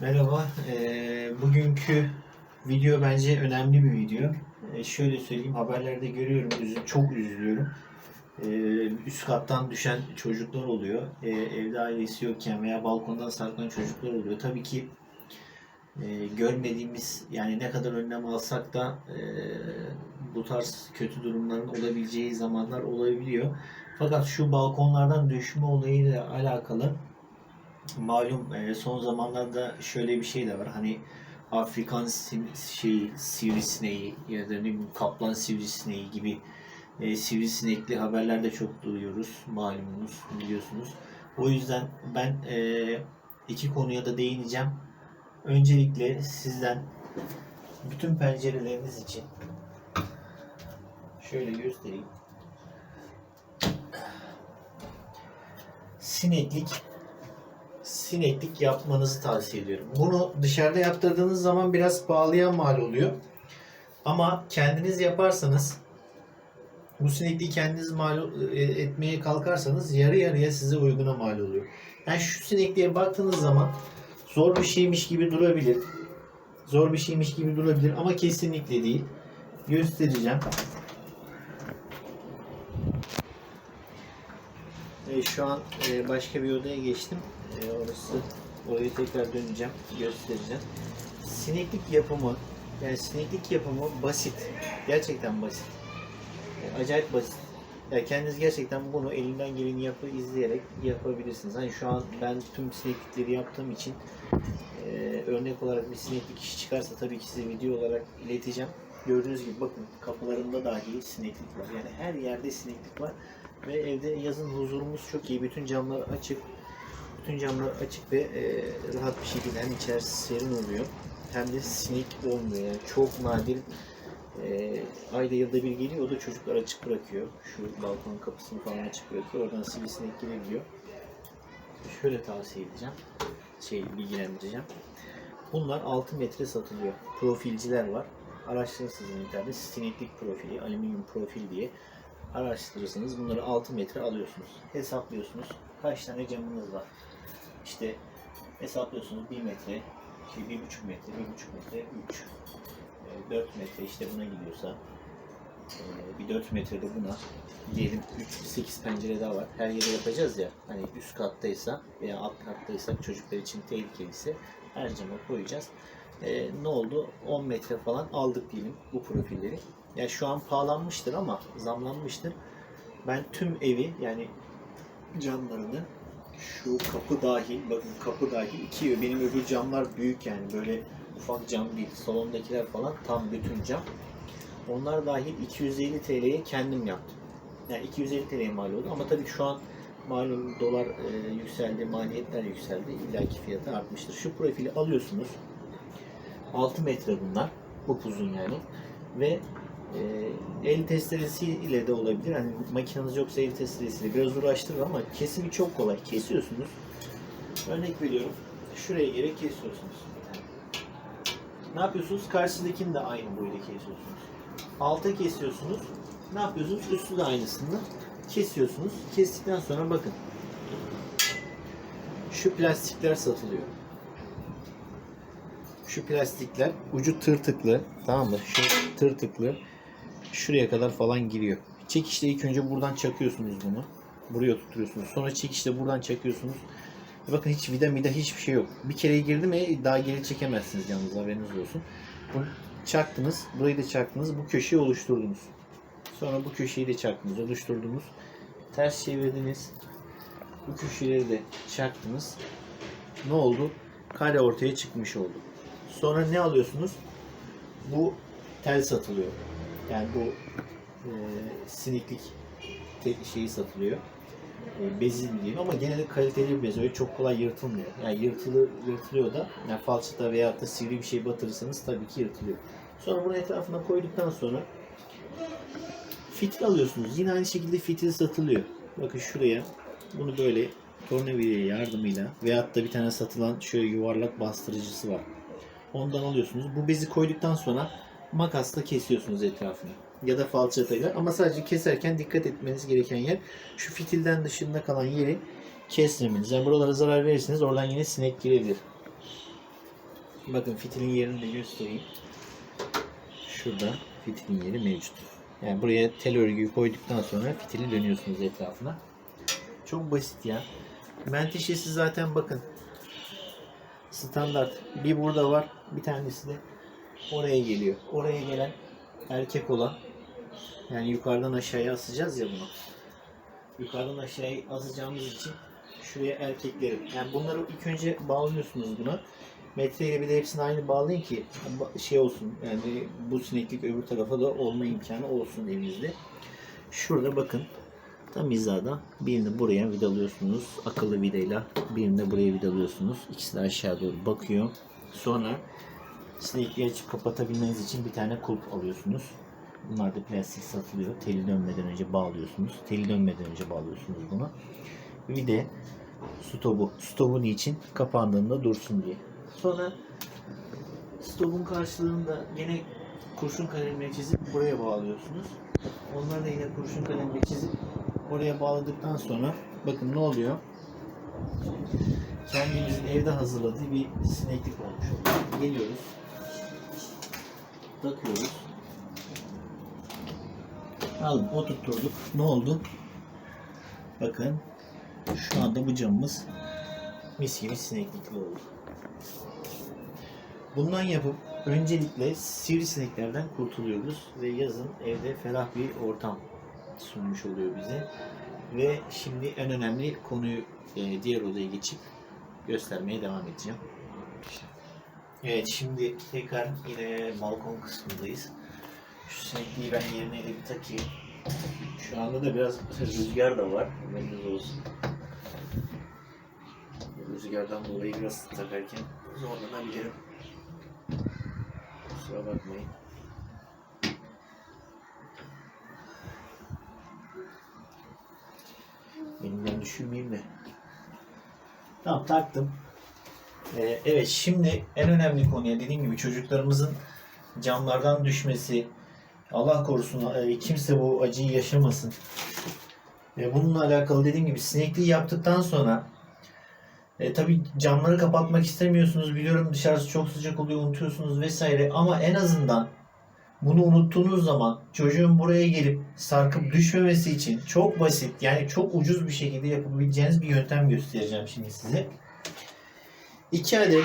Merhaba. Eee, bugünkü video bence önemli bir video. Eee, şöyle söyleyeyim, haberlerde görüyorum, üzü- çok üzülüyorum. Eee, üst kattan düşen çocuklar oluyor. Eee, evde ailesi yokken veya balkondan sarkan çocuklar oluyor. Tabii ki eee, görmediğimiz, yani ne kadar önlem alsak da eee, bu tarz kötü durumların olabileceği zamanlar olabiliyor. Fakat şu balkonlardan düşme olayıyla alakalı malum e, son zamanlarda şöyle bir şey de var. Hani Afrikan şey sivrisineği ya da ne bileyim kaplan sivrisineği gibi e, sivrisinekli haberler de çok duyuyoruz. Malumunuz biliyorsunuz. O yüzden ben e, iki konuya da değineceğim. Öncelikle sizden bütün pencereleriniz için şöyle göstereyim. Sineklik sineklik yapmanızı tavsiye ediyorum. Bunu dışarıda yaptırdığınız zaman biraz pahalıya mal oluyor. Ama kendiniz yaparsanız bu sinekliği kendiniz mal e, etmeye kalkarsanız yarı yarıya size uyguna mal oluyor. Yani şu sinekliğe baktığınız zaman zor bir şeymiş gibi durabilir. Zor bir şeymiş gibi durabilir ama kesinlikle değil. Göstereceğim. E, şu an e, başka bir odaya geçtim. E, orası oraya tekrar döneceğim, göstereceğim. Sineklik yapımı, yani sineklik yapımı basit. Gerçekten basit. E, acayip basit. Yani kendiniz gerçekten bunu elinden geleni yapı izleyerek yapabilirsiniz. Hani şu an ben tüm sineklikleri yaptığım için e, örnek olarak bir sineklik işi çıkarsa tabii ki size video olarak ileteceğim. Gördüğünüz gibi bakın kapılarında dahi sineklik var. Yani her yerde sineklik var. Ve evde yazın huzurumuz çok iyi. Bütün camlar açık. Bütün camlar açık ve e, rahat bir şekilde hem içerisi serin oluyor hem de sinek olmuyor. Yani çok nadir e, ayda yılda bir geliyor. O da çocuklar açık bırakıyor. Şu balkonun kapısını falan açık bırakıyor. Oradan sivrisinek girebiliyor. Şöyle tavsiye edeceğim. Şey bilgilendireceğim. Bunlar 6 metre satılıyor. Profilciler var. Araştırırsınız internette. Sineklik profili, alüminyum profil diye araştırırsınız. Bunları 6 metre alıyorsunuz. Hesaplıyorsunuz. Kaç tane camınız var? İşte hesaplıyorsunuz 1 metre, şey 1,5 metre, 1,5 metre, 3, 4 metre işte buna gidiyorsa e, bir 4 metre de buna diyelim 3 8 pencere daha var. Her yere yapacağız ya. Hani üst kattaysa veya alt kattaysak çocuklar için tehlikeliyse her cama koyacağız. E, ne oldu? 10 metre falan aldık diyelim bu profilleri. Ya şu an pahalanmıştır ama zamlanmıştır. Ben tüm evi yani camlarını şu kapı dahil, bakın kapı dahil iki benim öbür camlar büyük yani böyle ufak cam değil. Salondakiler falan tam bütün cam. Onlar dahil 250 TL'ye kendim yaptım. Yani 250 TL'ye mal oldu ama tabii şu an malum dolar e, yükseldi, maliyetler yükseldi. İllaki fiyatı artmıştır. Şu profili alıyorsunuz. 6 metre bunlar. Bu uzun yani. Ve e, el testeresiyle de olabilir. Hani makineniz yoksa el testeresiyle biraz uğraştırır ama kesimi çok kolay. Kesiyorsunuz. Örnek veriyorum. Şuraya gerek kesiyorsunuz. Ne yapıyorsunuz? Karşıdakini de aynı boyda kesiyorsunuz. Alta kesiyorsunuz. Ne yapıyorsunuz? Üstü de aynısını kesiyorsunuz. Kestikten sonra bakın. Şu plastikler satılıyor. Şu plastikler ucu tırtıklı. Tamam mı? Şu tırtıklı. Şuraya kadar falan giriyor. Çekişte ilk önce buradan çakıyorsunuz bunu. Buraya tutuyorsunuz. Sonra çekişte buradan çakıyorsunuz. Bakın hiç vida mida hiçbir şey yok. Bir kere girdi mi daha geri çekemezsiniz yalnız haberiniz olsun. Bunu çaktınız. Burayı da çaktınız. Bu köşeyi oluşturdunuz. Sonra bu köşeyi de çaktınız. Oluşturdunuz. Ters çevirdiniz. Bu köşeleri de çaktınız. Ne oldu? Kare ortaya çıkmış oldu. Sonra ne alıyorsunuz? Bu tel satılıyor. Yani bu e, siniklik şeyi satılıyor. E, bezi diyeyim ama genelde kaliteli bir bez. Öyle çok kolay yırtılmıyor. Yani yırtılı, yırtılıyor da yani falçata veya da sivri bir şey batırırsanız tabii ki yırtılıyor. Sonra bunu etrafına koyduktan sonra fitil alıyorsunuz. Yine aynı şekilde fitil satılıyor. Bakın şuraya bunu böyle tornavida yardımıyla veyahut da bir tane satılan şöyle yuvarlak bastırıcısı var. Ondan alıyorsunuz. Bu bezi koyduktan sonra makasla kesiyorsunuz etrafını. Ya da falçatayla. Ama sadece keserken dikkat etmeniz gereken yer şu fitilden dışında kalan yeri kesmemeniz. Yani buralara zarar verirseniz oradan yine sinek girebilir. Bakın fitilin yerini de göstereyim. Şurada fitilin yeri mevcut. Yani buraya tel örgüyü koyduktan sonra fitili dönüyorsunuz etrafına. Çok basit ya. Menteşesi zaten bakın. Standart. Bir burada var. Bir tanesi de oraya geliyor. Oraya gelen erkek olan yani yukarıdan aşağıya asacağız ya bunu. Yukarıdan aşağıya asacağımız için şuraya erkekleri. Yani bunları ilk önce bağlıyorsunuz buna. Metreyle bir de hepsini aynı bağlayın ki şey olsun. Yani bu sineklik öbür tarafa da olma imkanı olsun evinizde. Şurada bakın tam hizada birini buraya vidalıyorsunuz akıllı vidayla birini de buraya vidalıyorsunuz. İkisi de aşağı doğru bakıyor. Sonra sinekliği açıp kapatabilmeniz için bir tane kulp alıyorsunuz. Bunlar da plastik satılıyor. Teli dönmeden önce bağlıyorsunuz. Teli dönmeden önce bağlıyorsunuz bunu. Bir de stopu. Stopu niçin? Kapandığında dursun diye. Sonra stopun karşılığında yine kurşun kalemle çizip buraya bağlıyorsunuz. Onları da yine kurşun kalemle çizip oraya bağladıktan sonra bakın ne oluyor? Kendimizin evde hazırladığı bir sineklik olmuş oluyor. Geliyoruz. Takıyoruz. Aldım, oturtturduk. Ne oldu? Bakın şu anda bu camımız mis gibi sineklikli oldu. Bundan yapıp öncelikle sivrisineklerden kurtuluyoruz ve yazın evde ferah bir ortam sunmuş oluyor bize. Ve şimdi en önemli konuyu e, diğer odaya geçip göstermeye devam edeceğim. Evet şimdi tekrar yine balkon kısmındayız. Şu sinekliği ben yerine de bir takayım. Şu anda da biraz rüzgar da var. Haberiniz olsun. Rüzgardan dolayı biraz takarken zorlanabilirim. Kusura bakmayın. Elimden düşürmeyeyim de. Tamam taktım. Ee, evet şimdi en önemli konuya dediğim gibi çocuklarımızın camlardan düşmesi, Allah korusun e, kimse bu acıyı yaşamasın. Bununla alakalı dediğim gibi sinekliği yaptıktan sonra e, tabii camları kapatmak istemiyorsunuz. Biliyorum dışarısı çok sıcak oluyor, unutuyorsunuz vesaire. Ama en azından bunu unuttuğunuz zaman çocuğun buraya gelip sarkıp düşmemesi için çok basit, yani çok ucuz bir şekilde yapabileceğiniz bir yöntem göstereceğim şimdi size. 2 adet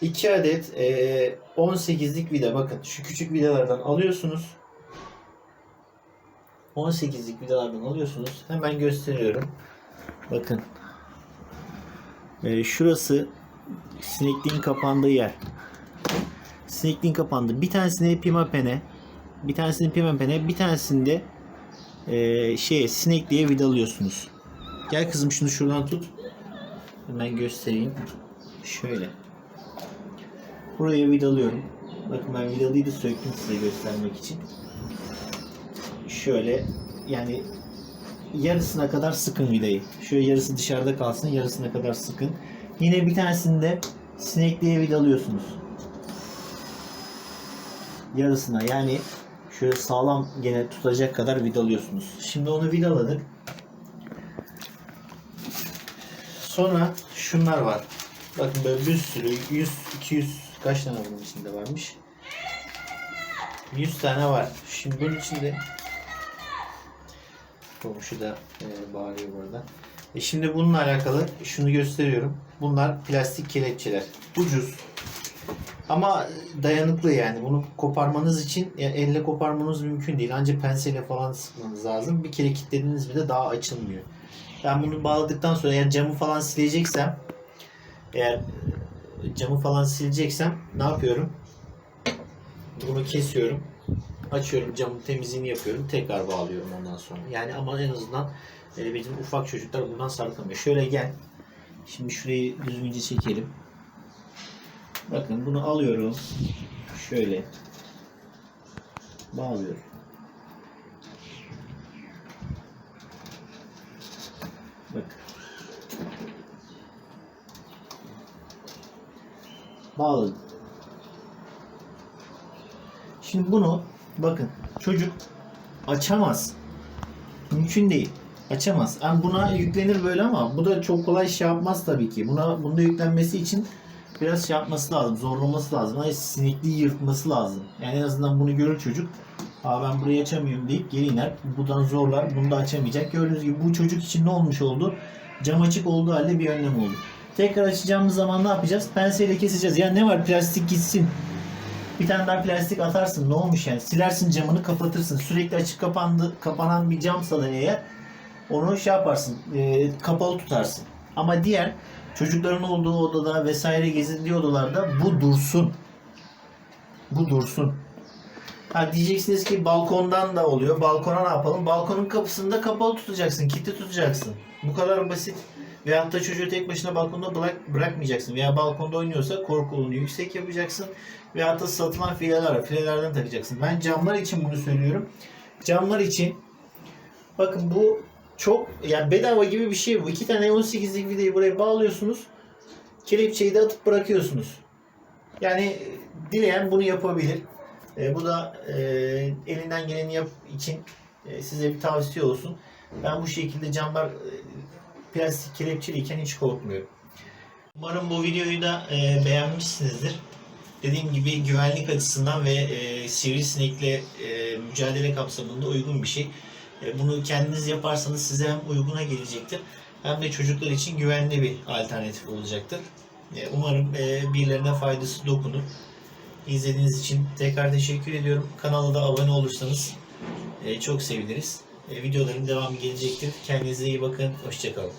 2 adet e, 18'lik vida bakın şu küçük vidalardan alıyorsunuz. 18'lik vidalardan alıyorsunuz. Hemen gösteriyorum. Bakın. E, şurası sinekliğin kapandığı yer. Sinekliğin kapandığı. Bir tanesini pimapene, bir tanesini pimapene, bir tanesini de e, şey sinekliğe vidalıyorsunuz. Gel kızım şunu şuradan tut. Hemen göstereyim. Şöyle. Buraya vidalıyorum. Bakın ben vidalıyı da söktüm size göstermek için. Şöyle yani yarısına kadar sıkın vidayı. Şöyle yarısı dışarıda kalsın, yarısına kadar sıkın. Yine bir tanesini de sinekliğe vidalıyorsunuz. Yarısına yani şöyle sağlam gene tutacak kadar vidalıyorsunuz. Şimdi onu vidaladık. Sonra şunlar var. Bakın böyle bir sürü 100 200 kaç tane bunun içinde varmış? 100 tane var. Şimdi bunun içinde komşu da e, bağırıyor burada. E şimdi bununla alakalı şunu gösteriyorum. Bunlar plastik kelepçeler. Ucuz. Ama dayanıklı yani. Bunu koparmanız için yani elle koparmanız mümkün değil. Ancak penseyle falan sıkmanız lazım. Bir kere kilitlediğiniz bir de daha açılmıyor. Ben bunu bağladıktan sonra eğer camı falan sileceksem eğer camı falan sileceksem ne yapıyorum? Bunu kesiyorum. Açıyorum camın temizliğini yapıyorum. Tekrar bağlıyorum ondan sonra. Yani ama en azından e, bizim ufak çocuklar bundan sarkamıyor. Şöyle gel. Şimdi şurayı düzgünce çekelim. Bakın bunu alıyorum. Şöyle. Bağlıyorum. Bak. Bağladım. Şimdi bunu bakın çocuk açamaz. Mümkün değil. Açamaz. Yani buna yüklenir böyle ama bu da çok kolay şey yapmaz tabii ki. Buna bunda yüklenmesi için biraz şey yapması lazım, zorlaması lazım. Hani sinekliği yırtması lazım. Yani en azından bunu görür çocuk. Aa ben burayı açamıyorum deyip geri iner. Buradan zorlar. Bunu da açamayacak. Gördüğünüz gibi bu çocuk için ne olmuş oldu? Cam açık olduğu halde bir önlem oldu. Tekrar açacağımız zaman ne yapacağız? Penseyle keseceğiz. Ya ne var? Plastik gitsin. Bir tane daha plastik atarsın. Ne olmuş yani? Silersin camını kapatırsın. Sürekli açık kapandı, kapanan bir camsa da eğer onu şey yaparsın. e, kapalı tutarsın. Ama diğer çocukların olduğu odada vesaire gezindiği odalarda bu dursun. Bu dursun. Ha diyeceksiniz ki balkondan da oluyor. Balkona ne yapalım? Balkonun kapısını da kapalı tutacaksın. Kilitli tutacaksın. Bu kadar basit. Veyahut da çocuğu tek başına balkonda bırak, bırakmayacaksın. Veya balkonda oynuyorsa korkulunu yüksek yapacaksın. Veyahut da satılan fileler var. Filelerden takacaksın. Ben camlar için bunu söylüyorum. Camlar için bakın bu çok yani bedava gibi bir şey bu. İki tane 18'lik vidayı buraya bağlıyorsunuz. Kelepçeyi de atıp bırakıyorsunuz. Yani e, dileyen bunu yapabilir. E, bu da e, elinden geleni yap için e, size bir tavsiye olsun. Ben bu şekilde camlar e, plastik kelepçeliyken hiç korkmuyorum. Umarım bu videoyu da e, beğenmişsinizdir. Dediğim gibi güvenlik açısından ve e, sivrisinekle e, mücadele kapsamında uygun bir şey. E, bunu kendiniz yaparsanız size hem uyguna gelecektir hem de çocuklar için güvenli bir alternatif olacaktır. E, umarım e, birilerine faydası dokunur. İzlediğiniz için tekrar teşekkür ediyorum. Kanala da abone olursanız çok seviniriz. Videoların devamı gelecektir. Kendinize iyi bakın. Hoşçakalın.